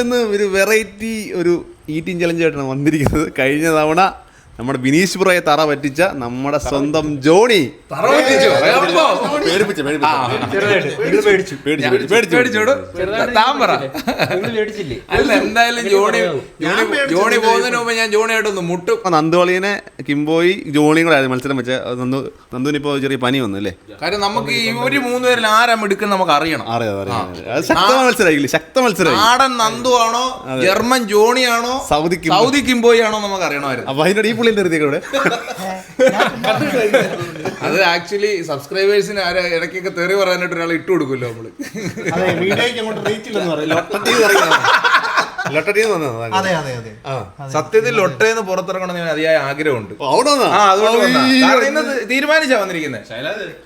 ഇന്ന് ഒരു വെറൈറ്റി ഒരു ഈറ്റിംഗ് ചലഞ്ചായിട്ടാണ് വന്നിരിക്കുന്നത്. കഴിഞ്ഞ തവണ നമ്മുടെ ബിനീഷ് പുറയെ തറ പറ്റിച്ച നമ്മുടെ സ്വന്തം ജോണി. അല്ല എന്തായാലും ജോണി ജോണി ജോണി പോകുന്നതിന് മുമ്പ് ഞാൻ ജോണിയായിട്ടൊന്ന് മുട്ടും. അപ്പൊ നന്ദുവളിനെ കിംബോയി ജോണിയും കൂടെ ആയിരുന്നു മത്സരം വെച്ച. നന്ദു നന്ദുവിന് ഇപ്പൊ ചെറിയ പനി വന്നു അല്ലേ? കാര്യം നമുക്ക് ഈ ഒരു മൂന്ന് പേരിൽ ആരാ എടുക്കുന്ന നമുക്ക് അറിയണം. അറിയാം അറിയാം അത് ശക്ത മത്സരമായില്ലേ ശക്ത മത്സരം നാടൻ നന്ദു ആണോ ജർമ്മൻ ജോണിയാണോ ആണോ സൗദി സൗദി കിംബോയി ആണോ നമുക്ക് അറിയണമായിരുന്നു. അപ്പൊ അതിനോട് ഈ പുള്ളി അത് ആക്ച്വലി സബ്സ്ക്രൈബേഴ്സിന് ആരാ ഇടയ്ക്കൊക്കെ തെറി പറയാനായിട്ട് ഒരാൾ ഇട്ട് കൊടുക്കുമല്ലോ നമ്മൾ. അതെ വീഡിയോയ്ക്ക് അങ്ങോട്ട് റീച്ച് ഇല്ലെന്ന് പറയും. വന്നതാണ് സത്യത്തിൽ ലൊട്ടേന്ന് പുറത്തിറങ്ങണമെന്ന് ഞാൻ അതിയായ ആഗ്രഹമുണ്ട്? ആ അതുകൊണ്ട് തീരുമാനിച്ചാ വന്നിരിക്കുന്നത്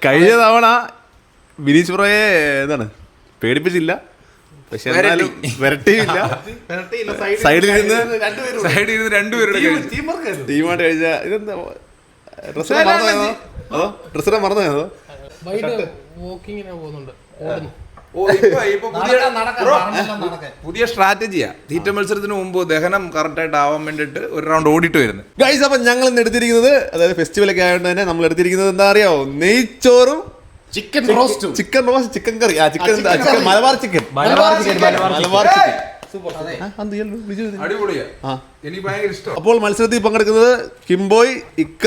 കഴിഞ്ഞ തവണ ബിനീഷ് പുറയെ എന്താണ് പേടിപ്പിച്ചില്ല? പക്ഷെ എന്നാലും വരട്ടിയില്ല. സൈഡിൽ നിന്ന് സൈഡിൽ ഇരുന്ന് രണ്ടുപേരുടെ ടീമായിട്ട് കഴിച്ച ഇതെന്താ? ഡ്രസ്സിനെ മറന്നു അതോ? ഡ്രസ്സിനെ മറന്നു അതോ? വൈകിട്ട് വാക്കിങ്ങിനാ പോകുന്നുണ്ട്. ഓടുന്നു. ഓ, ഇപ്പൊ ഇപ്പൊ പുതിയ സ്ട്രാറ്റജിയാ. തീറ്റ മത്സരത്തിന് മുമ്പ് ദഹനം കറക്റ്റ് ആയിട്ട് ആവാൻ വേണ്ടിട്ട് ഒരു റൗണ്ട് ഓടിട്ട് വരുന്നത്. ഗൈസ് അപ്പം ഞങ്ങൾ ഇന്ന് എടുത്തിരിക്കുന്നത് അതായത് ഫെസ്റ്റിവൽ ഒക്കെ ആയതുകൊണ്ട് തന്നെ നമ്മൾ എടുത്തിരിക്കുന്നത് എന്താ അറിയാവോ? നെയ്ച്ചോറും chicken roast chicken roast chicken curry ആ chicken chicken Malabar chicken Malabar chicken Malabar chicken അപ്പോൾ മത്സരത്തിൽ പങ്കെടുക്കുന്നത് കിംബോയ് ഇക്ക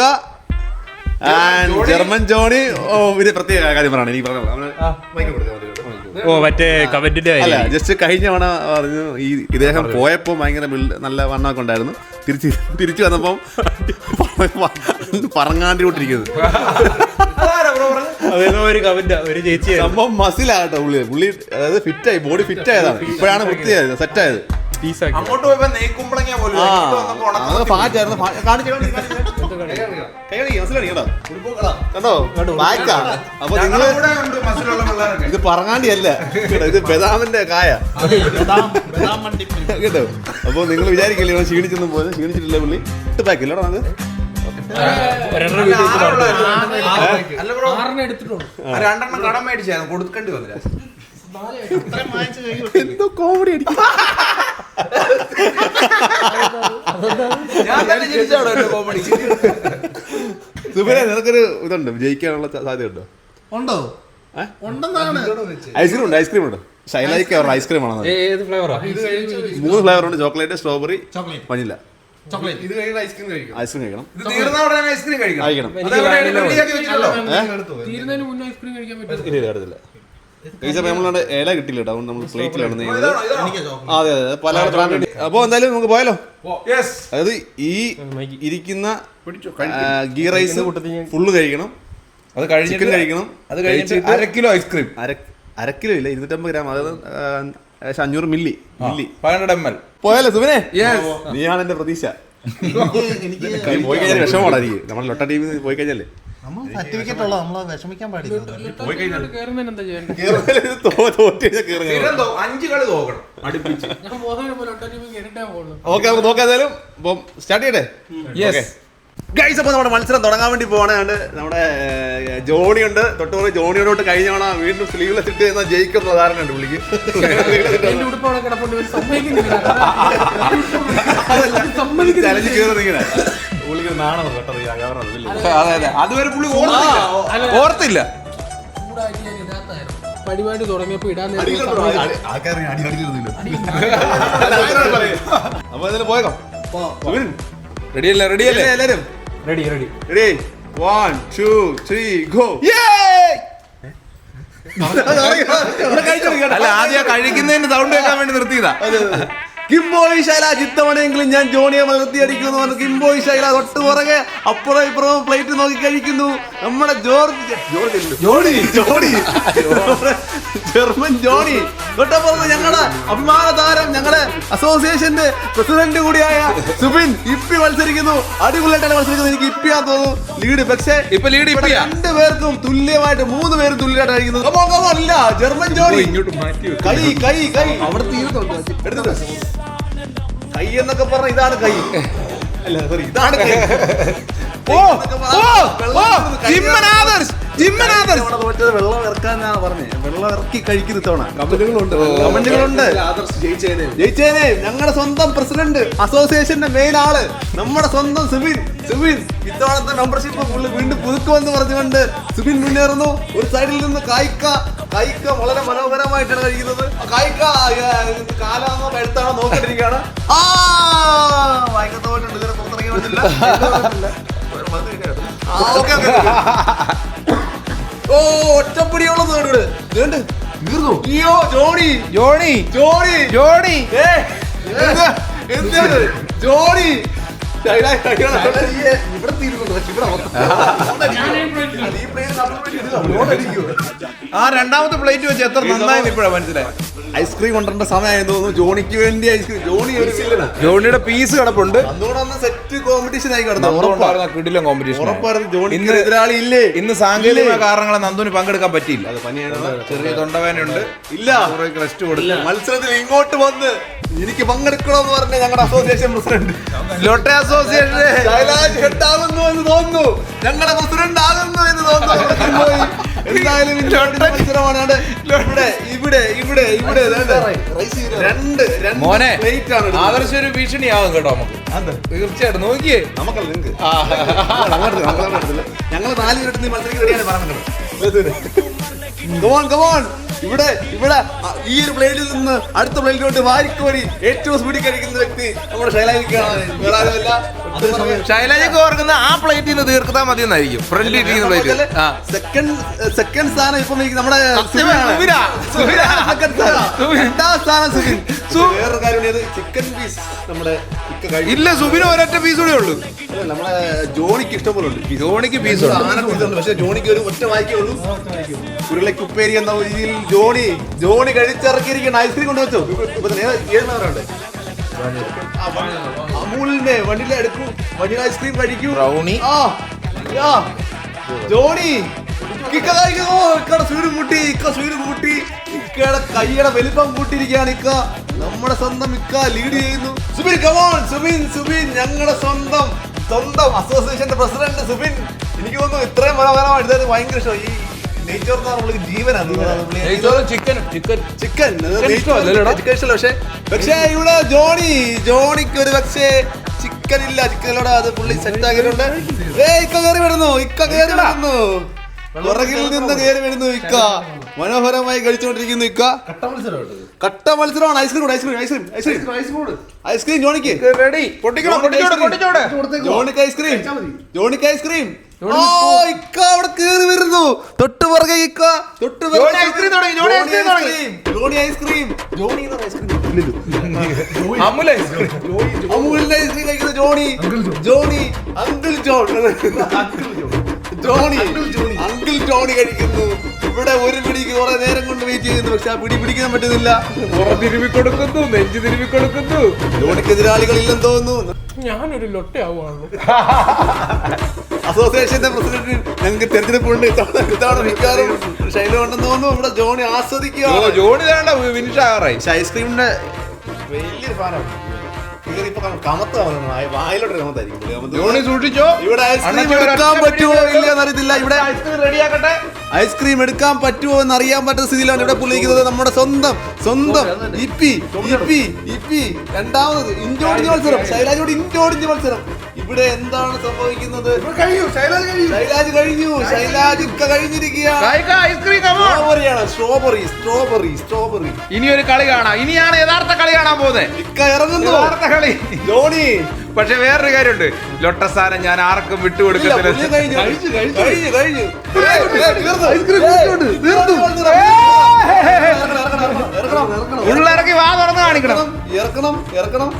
ആൻഡ്. German Johnny. ഓ ഇത് പ്രത്യേക കാര്യം പറയണം. എനിക്ക് പറഞ്ഞു മൈക്ക് mic കൊടുത്തേ മതി, മതി. ഓ മറ്റേ കമന്റിന്റെ അല്ല ജസ്റ്റ് കഴിഞ്ഞ തവണ പറഞ്ഞു ഈ ഇദ്ദേഹം പോയപ്പോ ഭയങ്കര ബിൽഡ് നല്ല വണ്ണമൊക്കെ ഉണ്ടായിരുന്നു. തിരിച്ച് തിരിച്ചു വന്നപ്പം പറങ്ങാണ്ടിരിക്കുന്നത് ഒരു കമന്റ് ഒരു ചേച്ചി സംഭവം മസിലാകട്ടെ പുള്ളി. പുള്ളി അതായത് ഫിറ്റായി ബോഡി ഫിറ്റ് ആയതാണ്. ഇപ്പോഴാണ് വൃത്തിയായത് സെറ്റായത് ആയത്. അങ്ങോട്ട് പോയപ്പോ നെയ്ക്കുമ്പളങ്ങ പോലും ഫാറ്റ് ആയിരുന്നു കാണിച്ച്. കണ്ടോ? ബാക്കാ അപ്പൊ നിങ്ങൾ ഇത് പറങ്ങാണ്ടിയല്ല ഇത് ബദാമിന്റെ കായ. കേട്ടോ. അപ്പൊ നിങ്ങൾ വിചാരിക്കില്ലേ ക്ഷീണിച്ചൊന്നും പോലെ? ക്ഷീണിച്ചിട്ടില്ല പുള്ളി? ഇട്ട് പാക്കില്ലടാ അത്. രണ്ടെണ്ണം കടം മേടിച്ചായിരുന്നു. കൊടുക്കേണ്ടി വന്നില്ല. എന്തോ കോമഡി അടിക്കും ഞാൻ തന്നെ ചിരിച്ചാണോ എന്റെ കോമഡി? സുബിനെ നിനക്കൊരു ഇതുണ്ട് ജയിക്കാനുള്ള സാധ്യത ഉണ്ടോ? ഉണ്ടോ ഉണ്ടെന്നാണ്. ഐസ്ക്രീം ഉണ്ട് ഐസ്ക്രീം ഉണ്ട്. ഷൈലൈക്ക് അവരുടെ ഐസ്ക്രീം ആണോ? ഏത് ഫ്ലേവറാ മൂന്ന് ഫ്ലേവർ ഉണ്ട് ചോക്ലേറ്റ് സ്ട്രോബെറി വനില ഇത് ഐസ്ക്രീം കഴിക്കണം. ഐസ്ക്രീം കഴിക്കണം. ഇത് തീർന്ന ഉടനെ ഐസ്ക്രീം കഴിക്കണം. കഴിക്കണം. തീരുന്നതിന് മുന്നേ ഐസ്ക്രീം കഴിക്കാൻ പറ്റും അറിയത്തില്ല ഇല കിട്ടില്ല കേട്ടോ നമ്മൾ പ്ലേറ്റിലാണ് ചെയ്യുന്നത് അതെ അതെ പല ബ്രാൻഡ് അപ്പോൾ എന്തായാലും നമുക്ക് പോയാലോ? യെസ് അതായത് ഈ ഇരിക്കുന്ന ഗീ റൈസ് ഫുള്ള് കഴിക്കണം. അത് കഴിച്ചിട്ട് കഴിഞ്ഞിട്ട് കഴിക്കണം. അത് കഴിച്ച് അര കിലോ ഐസ്ക്രീം അര അര കിലോ ഇല്ല ഇരുന്നൂറ്റമ്പത് ഗ്രാം. അതായത് അഞ്ഞൂറ് milli milli. Five hundred M L പോയാലോ സുബിനെ? യെസ് നീയാണ് എന്റെ പ്രതീക്ഷ. പോയി കഴിഞ്ഞാൽ വിഷമമാണ് നമ്മുടെ ലൊട്ട ടീമിൽ പോയി കഴിഞ്ഞാലേ നമ്മൾ സർട്ടിഫിക്കറ്റ് ഉള്ള നമ്മളെ വിഷമിക്കാൻ പാടില്ല. കയറി അഞ്ച് കളി തോക്കണം. അടുപ്പിച്ച്. ഓക്കെ നമുക്ക് നോക്കാം ഏതായാലും സ്റ്റാർട്ട് ചെയ്യട്ടെ? യെസ് ഗൈസ് അപ്പോൾ നമ്മുടെ മത്സരം തുടങ്ങാൻ വേണ്ടി പോവാണ്. നമ്മുടെ ജോണി ഉണ്ട്. തൊട്ടുപോലെ ജോണിയോടോട്ട് കഴിഞ്ഞ തവണ വീണ്ടും സ്ലീവ്ലെസ് ഇട്ട് ചെയ്യുന്ന ജയിക്കും ധാരണ ഉണ്ട് പുള്ളിക്ക്. ചലഞ്ച് ഇങ്ങനെ പുള്ളിക്ക് നാണം കേട്ടോ ഈ. അതെ അതെ അതുവരെ പുള്ളി ഓർത്തില്ല. ഓർത്തില്ല. പരിപാടി തുടങ്ങിയപ്പോ ഇടാൻ നേരത്ത് അടിയിലോട്ട് വാ, സമ്മതിക്കില്ല. അടി- ആൾക്കാരെ അടി അടിച്ചിരുന്നില്ല. അപ്പൊ ഇതിന് പോയേക്കാം. സുബിൻ, റെഡിയല്ലേ റെഡിയല്ലേ? എല്ലാരും? Ready ready. Ready. One two three go അല്ല ആദ്യം കഴിക്കുന്നതിന് സൗണ്ട് കേൾക്കാൻ വേണ്ടി നിർത്തിയതാ. കിംബോയ് ശൈല ചിത്തവണെങ്കിലും ഞാൻ ജോണിയെ വളർത്തി അടിക്കുന്നു പറഞ്ഞു കിംബോയ് ശൈല തൊട്ട് പുറകെ അപ്പുറം ഇപ്പുറവും പ്ലേറ്റ് നോക്കി കഴിക്കുന്നു. നമ്മുടെ George George. Johnny. Johnny. German Johnny. തൊട്ടപ്പുറത്ത് ഞങ്ങളുടെ അഭിമാന താരം ഞങ്ങളെ അസോസിയേഷന്റെ പ്രസിഡന്റ് കൂടിയായ സുബിൻ ഇപ്പി മത്സരിക്കുന്നു. അടിപൊളിയായിട്ടാണ് മത്സരിക്കുന്നത്. എനിക്ക് ഇപ്പിയാ തോന്നുന്നു. ലീഡ് പക്ഷേ ഇപ്പൊ ലീഡ് ഇപ്പൊ രണ്ടു പേർക്കും തുല്യമായിട്ട് മൂന്ന് പേരും തുല്യമായിട്ട് കഴിക്കുന്നത് Come on, come on, German Johnny. ഇങ്ങോട്ട് മാറ്റി കൈ കൈ കൈ. അവിടെ തീരുന്നുണ്ട് എടുത്തിട്ട് കൈ എന്നൊക്കെ പറഞ്ഞ ഇതാണ് കൈ. അല്ല സോറി ഇതാണ് ഓ ഓ ഓ ജിമ്മൻ ആദർശ് ജിമ്മൻ ആദർശ്. ഇവിടെ തോറ്റത് വെള്ളം ഇറക്കാന്നാ പറഞ്ഞേ. വെള്ളം ഇറക്കി കഴിക്കുന്ന തവണ. കമന്റുകളുണ്ട്. കമന്റുകളുണ്ട്. ജയിച്ചേനെ. ഞങ്ങളുടെ സ്വന്തം പ്രസിഡന്റ് അസോസിയേഷന്റെ മെയിൻ ആൾ നമ്മുടെ സ്വന്തം സുബിൻ സുബിൻ ഇത്തവണത്തെ മെമ്പർഷിപ്പ് പുള്ളി വീണ്ടും പുതുക്കുമെന്ന് പറഞ്ഞുകൊണ്ട് സുബിൻ മുന്നേറുന്നു. ഒരു സൈഡിൽ നിന്ന് കായ്ക്ക കായ്ക്ക വളരെ മനോഹരമായിട്ടാണ് കഴിക്കുന്നത്. കാലാണോ കഴുത്താണോ നോക്കിട്ടിരിക്കുകയാണ് ആ പോയിട്ടുണ്ട് ഇതുവരെ പുറത്തിറങ്ങി ഓക്കേ, ഓക്കേ. ഓ അയ്യോ ജോണി ജോണി ജോണി ജോണി ഏ, എന്താണ്? ജോണി ഇവിടെ? ആ രണ്ടാമത്തെ പ്ലേറ്റ് വെച്ച് എത്ര നന്നായി ഇപ്പോഴാണ് മനസ്സിലായി ഐസ്ക്രീം കൊണ്ടുവരേണ്ട സമയമായെന്ന് തോന്നുന്നു. ജോണിക്ക് വേണ്ടി ഐസ്ക്രീം ജോണി ഒരു ജോണിയുടെ പീസ് കിടപ്പുണ്ട്. സെറ്റ് കോമ്പറ്റീഷൻ ആയി കിടന്നു. നന്ദുണ്ടായിരുന്ന കിടിലം കോമ്പറ്റീഷൻ ഉറപ്പായിരുന്നു. ജോണിക്ക് ഇന്ന് എതിരാളി ഇല്ലേ? ഇന്ന് സാങ്കേതിക കാരണങ്ങളെ നന്ദുന് പങ്കെടുക്കാൻ പറ്റിയില്ല. അത് പനിയാണ്. ചെറിയ തൊണ്ടവേനുണ്ട് ഇല്ല. റെസ്റ്റ് കൊടുത്തു. മത്സരത്തിൽ ഇങ്ങോട്ട് വന്ന് എനിക്ക് പങ്കെടുക്കണമെന്ന് പറഞ്ഞ ഞങ്ങളുടെ അസോസിയേഷൻ പ്രസിഡന്റ് ലോട്ടെ അസോസിയേഷൻ ഹെഡ് ആകുന്നു എന്ന് തോന്നുന്നു. ഞങ്ങളുടെ പ്രസിഡന്റ് ആകുന്നു എന്ന് തോന്നുന്നു. എന്തായാലും. ഇവിടെ ഇവിടെ ഇവിടെ ഇവിടെ രണ്ട് മോനെ. ആദർശ ഒരു ഭീഷണിയാകും കേട്ടോ നമുക്ക്. തീർച്ചയായിട്ടും. നോക്കിയേ. നമുക്കല്ല നിങ്ങൾക്ക് ഞങ്ങൾ നാല് പേരുടെ പറഞ്ഞത് കമോൺ കമോൺ ഇവിടെ ഇവിടെ ഈ ഒരു പ്ലേറ്റിൽ നിന്ന് അടുത്ത പ്ലേറ്റിലോട്ട് വാരിക്കോരി ഏറ്റവും സ്പീഡിൽ കഴിക്കുന്ന വ്യക്തി നമ്മുടെ ശൈലാജിക്കാണ് വേറെ ആരുമല്ല. ശൈലജക്ക് ഓർക്കുന്ന ആ പ്ലേറ്റിൽ നിന്ന് തീർത്താൽ മതി എന്നായിരിക്കും ഫ്രണ്ട് ഇരിക്കുന്ന പ്ലേറ്റ് സെക്കൻഡ് സെക്കൻഡ് സ്ഥാനം ഇപ്പൊ നമ്മുടെ ചിക്കൻ പീസ് നമ്മുടെ ഇല്ല സുബിന് ഒരൊറ്റ പീസ് കൂടെ ഉള്ളൂ. നമ്മളെ ജോണിക്ക് ഇഷ്ടംപോലെ ഉണ്ട്. ജോണിക്ക് പീസ് ഉണ്ട് പക്ഷെ ജോണിക്ക് ഒരു ഒറ്റ വായിക്കേ ഉള്ളൂ. ഉരുളയ്ക്ക് ഉപ്പേരി എന്ന രീതിയിൽ ജോണി ജോണി കഴിച്ചിറക്കിയിരിക്കുന്ന ഐസ്ക്രീം കൊണ്ടുവച്ചോ. ഇപ്പൊ ഏത് ഫ്ലേവറുണ്ട് അമൂലിന്റെ വണ്ടിയിൽ എടുക്കൂ. വണ്ടിയിൽ ഐസ്ക്രീം കഴിക്കൂ. ബ്രൗണി. ആ യാ. ജോണി ഇക്ക കഴിക്കുന്നു ഇക്കടെ കൂട്ടി ഇക്ക സ്വീഡ് കൂട്ടി. ഇക്കയുടെ കൈയുടെ വലിപ്പം കൂട്ടിയിരിക്കുകയാണ് ഇക്ക. നമ്മുടെ സ്വന്തം ഇക്ക ലീഡ് ചെയ്യുന്നു. സുബിൻ കമോൺ സുബിൻ സുബിൻ ഞങ്ങളുടെ സ്വന്തം സ്വന്തം അസോസിയേഷന്റെ പ്രസിഡന്റ് സുബിൻ. എനിക്ക് തോന്നുന്നു ഇത്രയും മനോഹരമായിട്ട് ഭയങ്കര ഇഷ്ടം ഈ നെയ്ച്ചോർ എന്ന് പറഞ്ഞ ജീവനാണ് ചിക്കൻ ചിക്കൻ ചിക്കൻ? ചിക്കൻ പക്ഷേ പക്ഷേ ഇവിടെ ജോണി ജോണിക്ക് ഒരു പക്ഷേ ചിക്കൻ ഇല്ല. ചിക്കനിലൂടെ അത് പുള്ളി സെറ്റ് ആക്കിയിട്ടുണ്ട്. ഏ ഇക്ക കയറി വരുന്നു ഇക്ക കയറി വരുന്നു പുറകിൽ നിന്ന് കയറി വരുന്നു ഇക്ക. മനോഹരമായി കഴിച്ചുകൊണ്ടിരിക്കുന്നു ഇക്ക. കട്ട മത്സരമാണ്. Ice cream ice cream ice cream ice cream ice cream ജോണിക്ക്. Ready പൊട്ടിക്കണം ജോണിക്ക് ഐസ്ക്രീം ജോണിക്ക് ഐസ്ക്രീം ഇക്ക അവിടെ കേറി വരുന്നു. തൊട്ട് പുറകെ ഇക്ക. തൊട്ട് പുറകെ ജോണി ഐസ്ക്രീം തുടങ്ങി, ജോണി ഐസ്ക്രീം തുടങ്ങി. Johnny ice cream. ജോണി എന്ന് പറഞ്ഞ ഐസ്ക്രീം ഇല്ലല്ലോ. അമുല ഐസ്ക്രീം. അമൂലിന്റെ ഐസ്ക്രീം കഴിക്കുന്ന Johnny. Johnny uncle John. Johnny. Uncle Johnny. കഴിക്കുന്നു. ഇവിടെ ഒരു പിടിക്ക് കുറെ നേരം കൊണ്ട് വെയിറ്റ് ചെയ്യുന്നു പക്ഷെ ആ പിടി പിടിക്കാൻ പറ്റുന്നില്ല. പുറം തിരുവി കൊടുക്കുന്നു നെഞ്ചു തിരുവി കൊടുക്കുന്നു. ജോണിക്ക് എതിരാളികളില്ലെന്ന് തോന്നുന്നു. ഞാനൊരു ലൊട്ടയാവുകയാണ് അസോസിയേഷന്റെ പ്രസിഡന്റ് ഞങ്ങൾക്ക് തെരഞ്ഞെടുപ്പുണ്ട് ഇത്തവണ ഇത്തവണ മിക്കവാറും ശൈലം ഉണ്ടെന്ന് തോന്നുന്നു ഇവിടെ ജോണി ആസ്വദിക്കുക ജോണി വേണ്ട ഫിനിഷ് ആകാറായി ഐസ്ക്രീമിന്റെ വലിയൊരു ഫാനാണ് കമത്ത് വായിലോട്ട് കമത്തായിരിക്കും. ജോണി ഇവിടെ ഐസ്ക്രീം എടുക്കാൻ പറ്റുമോ ഇല്ലയോ എന്നറിയത്തില്ല ഇവിടെ ഐസ്ക്രീം റെഡിയാക്കട്ടെ ഐസ്ക്രീം എടുക്കാൻ പറ്റുമോ എന്ന് അറിയാൻ പറ്റുന്ന സ്ഥിതിയിലാണ് ഇവിടെ പുള്ളിക്കുന്നത് നമ്മുടെ സ്വന്തം സ്വന്തം ഇപ്പി ഇപ്പി ഇപ്പി. രണ്ടാമത് ഇഞ്ചോടിഞ്ച് മത്സരം. ശൈലാജോട് ഇഞ്ചോടിഞ്ച് മത്സരം. ഇവിടെ എന്താണ് സംഭവിക്കുന്നത്? ശൈലാജ് കഴിഞ്ഞു. ശൈലാജ് കഴിഞ്ഞിരിക്കുകയാണ്. സ്ട്രോബെറി സ്ട്രോബെറി സ്ട്രോബെറി ഇനി ഒരു കളി കാണാം. ഇനിയാണ് യഥാർത്ഥ കളി കാണാൻ പോകുന്നത്. ഇക്ക ഇറങ്ങുന്നു. യഥാർത്ഥ കളി. ജോണി പക്ഷെ വേറൊരു കാര്യമുണ്ട്. ലൊട്ടസ്ഥാനം ഞാൻ ആർക്കും വിട്ടുകൊടുക്കത്തില്ല. ഉള്ളിറക്കി വാ തുറന്ന് കാണിക്കണം. ഇറക്കണം ഇറക്കണം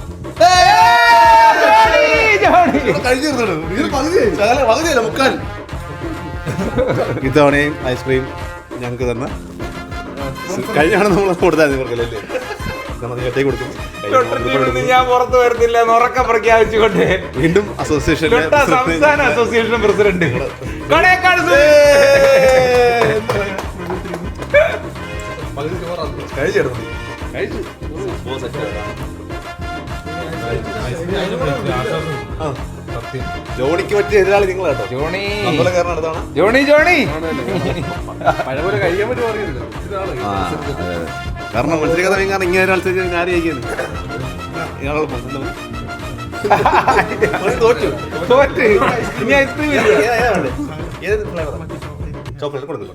ഇത്തവണയും ഐസ്ക്രീം ഞങ്ങൾക്ക് തന്നെ. കഴിഞ്ഞാണ് നമ്മൾ കൊടുത്താൽ ഇവർക്കല്ലേ നമ്മൾ കൊടുക്കും ഞാൻ പുറത്തു വരുന്നില്ല എന്ന് ഉറക്കം പ്രഖ്യാപിച്ചുകൊണ്ട് വീണ്ടും അസോസിയേഷൻ സംസ്ഥാന അസോസിയേഷൻ പ്രസിഡന്റ് ആ. ജോണിക്ക് പറ്റിയ എതിരാളി നിങ്ങൾ കേട്ടോ ജോണി. നമ്മളെ കാരണം അടുത്താണ്. Johnny Johnny. പഴപോലെ കഴിയാൻ പറ്റുമോ അറിയില്ല അതെ. കാരണം മത്സരിക്കാതെ കാരണം ഇങ്ങനെ ഒരാൾ ഞാൻ എന്താണ്? അവന് തോറ്റു. തോറ്റ്. ഇനി ഐസ്ക്രീം ഏതാ- ചോക്ലേറ്റ് കൊടുക്കുന്നു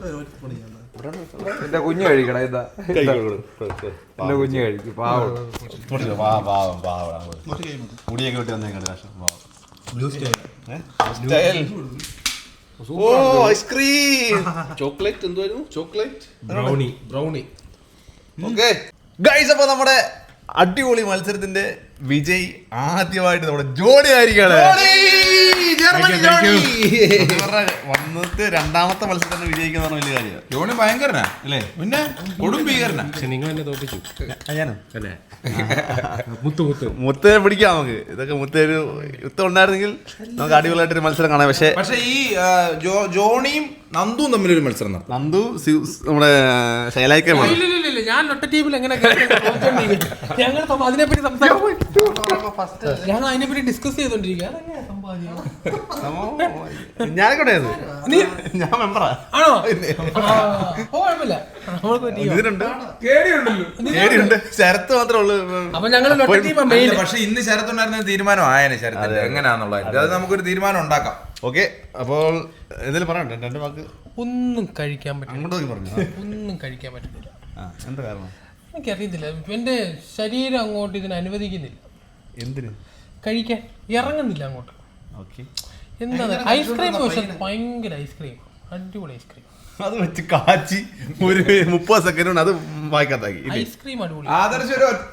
എന്റെ കുഞ്ഞു കഴിക്കടാ ഇതാ. എന്റെ കുഞ്ഞു കഴിക്കും പാവം. മുടിയൊക്കെ വിട്ട് കാശം പാവം. Blue style style. ഓ ഐസ്ക്രീം. ചോക്ലേറ്റ് എന്തുവായിരുന്നു? Chocolate? Brownie brownie. Okay. Guys അപ്പൊ നമ്മുടെ അടിപൊളി മത്സരത്തിന്റെ വിജയ് ആദ്യമായിട്ട് നമ്മുടെ ജോണി ആയിരിക്കാണ് വന്നിട്ട് രണ്ടാമത്തെ മത്സരം മത്സരത്തിന് വിജയിക്കുന്ന വലിയ കാര്യമാണ്. ജോണി ഭയങ്കരനാ അല്ലേ? പിന്നെ കൊടും ഭീകരനാ. പക്ഷെ നിങ്ങൾ എന്നെ തോപ്പിച്ചു ഞാനും? അല്ലേ? മുത്ത് മുത്ത്. മുത്തേ പിടിക്കാം നമുക്ക്. ഇതൊക്കെ മുത്തേ ഒരു യുദ്ധം ഉണ്ടായിരുന്നെങ്കിൽ നമുക്ക് അടിപൊളിയായിട്ടൊരു മത്സരം കാണാം. പക്ഷേ പക്ഷെ ഈ ജോണിയും നന്ദുവും തമ്മിലൊരു മത്സരം നടത്തും. നന്ദു നമ്മുടെ ശൈലായിക്കമാണ് ഞാൻ ഒറ്റ ടീമിൽ എങ്ങനെ ഞങ്ങൾ അതിനെപ്പറ്റി സംസാരിക്കും ഞങ്ങൾ അതിനെപ്പറ്റി ഡിസ്കസ് ചെയ്തോണ്ടിരിക്കുക ഞാനൊക്കെ ഞാൻ മെമ്പറാ ആണോ? കുഴപ്പമില്ല ശരത്ത് മാത്രമേ ഉള്ളൂ. അപ്പൊ ഞങ്ങൾ പക്ഷെ ഇന്ന് ശരത്തുണ്ടായിരുന്ന തീരുമാനം ആയനെ ശരത്തിന്റെ. എങ്ങനെയാന്നുള്ളത് അത്. നമുക്കൊരു തീരുമാനം ഉണ്ടാക്കാം. ഓക്കെ അപ്പോൾ ഇതിൽ പറയണ്ടേ രണ്ട് വാക്ക്. ഒന്നും കഴിക്കാൻ പറ്റില്ല. അങ്ങോട്ട് പറഞ്ഞു? ഒന്നും കഴിക്കാൻ പറ്റുന്നില്ല ആ എന്താ കാരണം? എനിക്കറിയത്തില്ല. എന്റെ ശരീരം അങ്ങോട്ട് ഇതിനെ അനുവദിക്കുന്നില്ല. എന്തിന്? കഴിക്കാൻ ഇറങ്ങുന്നില്ല അങ്ങോട്ട്. ഓക്കെ എന്താണ് ഐസ്ക്രീം ഭയങ്കര ഐസ്ക്രീം അടിപൊളി ഐസ്ക്രീം അത് വെച്ച് കാച്ചി ഒരു മുപ്പത് സെക്കൻഡ് കൊണ്ട് അത് വായിക്കാത്താക്കി? ഐസ്ക്രീം അടിപൊളി. ആദർശ് ഒരു ഒറ്റ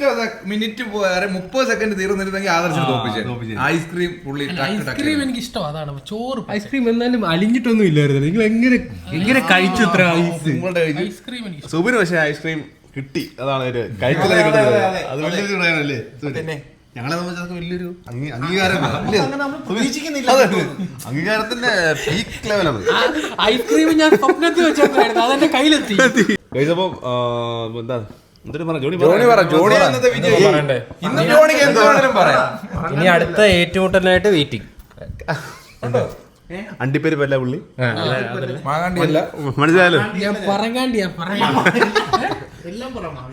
മിനിറ്റ് പോയാറെ മുപ്പത് സെക്കൻഡ് തീർന്നിരുന്നെങ്കിൽ ആദർശ് തോപ്പിച്ചേ. ഐസ്ക്രീം പുള്ളി ടക്ക് ടക്ക് ഐസ്ക്രീം എനിക്ക് ഇഷ്ടം അതാണ് ചോറ് ഐസ്ക്രീം എന്നാലും അലിഞ്ഞിട്ടൊന്നും ഇല്ലായിരുന്നു നിങ്ങൾ എങ്ങനെ എങ്ങനെ കഴിച്ചു ഇത്ര ഐസ് ഐസ്ക്രീം എനിക്ക് സുബിന് പക്ഷേ ഐസ്ക്രീം കിട്ടി. അതാണ് കഴിച്ചത് അത് വലിയ പറയാനല്ലേ ഞങ്ങളെ സംബന്ധിച്ച് വലിയൊരു അംഗീകാരം. അംഗീകാരത്തിന്റെ പീക്ക് ലെവലാണ് ഐസ്ക്രീം ഞാൻ സ്വപ്നത്തിൽ അതെന്റെ കയ്യിലെത്തി. കഴിച്ചപ്പോ എന്താ? ഇനി അടുത്ത ഏറ്റുമുട്ടലായിട്ട് വെയിറ്റിംഗ് അണ്ടിപ്പരിപ്പല്ല പുള്ളി? മനസ്സിലായാലും പറങ്ങാണ്ടി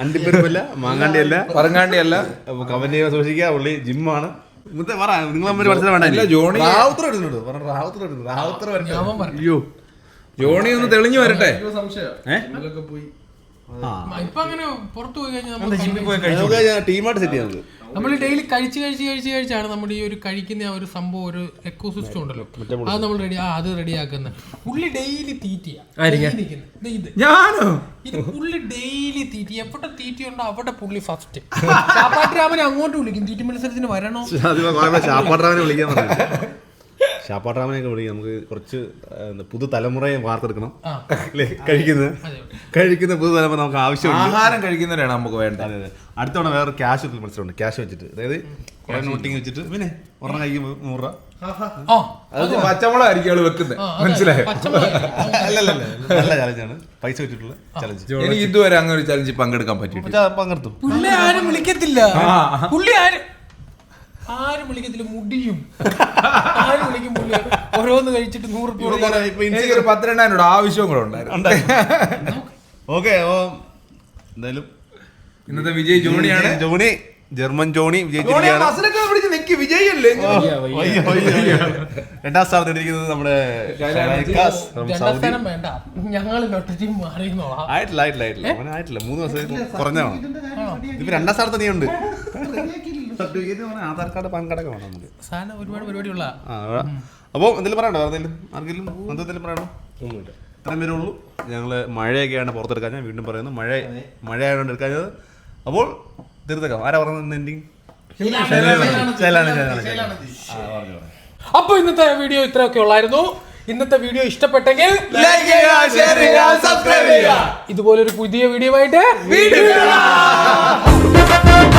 അണ്ടിപ്പരിപ്പല്ല മാങ്ങാണ്ടിയല്ല. പറങ്ങാണ്ടിയല്ല. കമന്റ് ചെയ്യാൻ സൂക്ഷിക്കുക പുള്ളി ജിമ്മാണ്. ജോണി- ഒന്ന് തെളിഞ്ഞു വരട്ടെ. ഏ? ഇപ്പൊ അങ്ങനെ പുറത്തു പോയി കഴിഞ്ഞാൽ ടീമായിട്ട് സെറ്റ് ചെയ്യാം നമ്മൾ ഡെയിലി കഴിച്ച് കഴിച്ച് കഴിച്ച് കഴിച്ചാണ് നമ്മുടെ ഈ ഒരു കഴിക്കുന്ന ആ ഒരു സംഭവം ഒരു എക്കോസിസ്റ്റം ഉണ്ടല്ലോ. അത് നമ്മൾ റെഡി ആ അത് റെഡി റെഡിയാക്കുന്നത് പുള്ളി ഡെയിലി തീറ്റിയാണ്. ഇത്. പുള്ളി ഡെയിലി തീറ്റി. എവിടെ തീറ്റിയുണ്ടോ അവിടെ പുള്ളി ഫസ്റ്റ് ചാപ്പാട്ടി രാമനെ അങ്ങോട്ട് വിളിക്കും. തീറ്റി മത്സരത്തിന് വരണോ? വിളിക്കാൻ പറഞ്ഞു വിളിക്കും. നമുക്ക് കുറച്ച് പുതു തലമുറയെ വാർത്തെടുക്കണം. കഴിക്കുന്നത് കഴിക്കുന്ന പുതു തലമുറ നമുക്ക് ആവശ്യമുണ്ട്. ആഹാരം കഴിക്കുന്നവരാണ് നമുക്ക് വേണ്ടത്. അതെ അതെ. അടുത്തവണ വേറെ ക്യാഷ് വെക്കുന്ന മത്സരമുണ്ട്. ക്യാഷ് വെച്ചിട്ട്. അതായത് കുറെ നോട്ടിങ് വെച്ചിട്ട് പിന്നെ ഒരെണ്ണം കഴിക്കും നൂറ് രൂപ. അത് പച്ചമുളകായിരിക്കും ആൾ വെക്കുന്നത്. മനസ്സിലായോ? പച്ചമുളക്. അല്ലല്ല നല്ല ചലഞ്ചാണ് പൈസ വെച്ചിട്ടുള്ള ചലഞ്ച് എനിക്ക് ഇതുവരെ അങ്ങനെ ഒരു ചലഞ്ച് പങ്കെടുക്കാൻ പറ്റിയിട്ടില്ല. പങ്കെടുത്തു. പുള്ളി ആരും വിളിക്കത്തില്ല. പുള്ളി ആരും ആരും വിളിക്കത്തില്ല മുടിയും. ആരും വിളിക്കും പുള്ളി ഓരോന്ന് കഴിച്ചിട്ട് നൂറ് ഒരു പത്തിരണ്ടായിരം രൂപ ആവശ്യവും കൂടെ ഉണ്ടായിരുന്നു. ഓക്കെ അപ്പൊ എന്തായാലും ഇന്നത്തെ വിജയ് ജോണിയാണ്. ജോണി ജർമ്മൻ ജോണി വിജയ് വിജയല്ലേ അയ്യോ, അയ്യോ, അയ്യോ. രണ്ടാം സ്ഥാനത്ത് ഇരിക്കുന്നത് നമ്മുടെ ആയിട്ടില്ല ആയിട്ടില്ല ആയിട്ടില്ല. മൂന്ന് ദിവസം കുറഞ്ഞാണ് ഇപ്പൊ രണ്ടാം സ്ഥാനത്ത് നീ ഉണ്ട് സർട്ടിഫിക്കറ്റ് ആധാർ കാർഡ് പാൻ കാർഡൊക്കെ വേണം നമുക്ക് സാധനം ഒരുപാട് പരിപാടിയുള്ള അപ്പോൾ എന്തെങ്കിലും പറയണ്ടോ? എന്തെങ്കിലും? ആർക്കെങ്കിലും എന്തെങ്കിലും പറയണോ? ഒന്നുമില്ല. ഇത്രയും പേരേ ഉള്ളൂ ഞങ്ങൾ മഴയൊക്കെയാണ് പുറത്തെടുക്കാൻ ഞാൻ വീണ്ടും പറയുന്നു. മഴ മഴയായതുകൊണ്ട് എടുക്കാഞ്ഞത് അപ്പോൾ തീർത്തേക്കാം. ആരാ പറഞ്ഞത് എൻഡിങ് ശൈലാണ് ശൈലാണ് അപ്പൊ ഇന്നത്തെ വീഡിയോ ഇത്രയൊക്കെ ഉള്ളായിരുന്നു. ഇന്നത്തെ വീഡിയോ ഇഷ്ടപ്പെട്ടെങ്കിൽ ലൈക്ക് ചെയ്യുക ഷെയർ ചെയ്യുക സബ്സ്ക്രൈബ് ചെയ്യുക. ഇതുപോലൊരു പുതിയ വീഡിയോ ആയിട്ട് വീണ്ടും കാണാം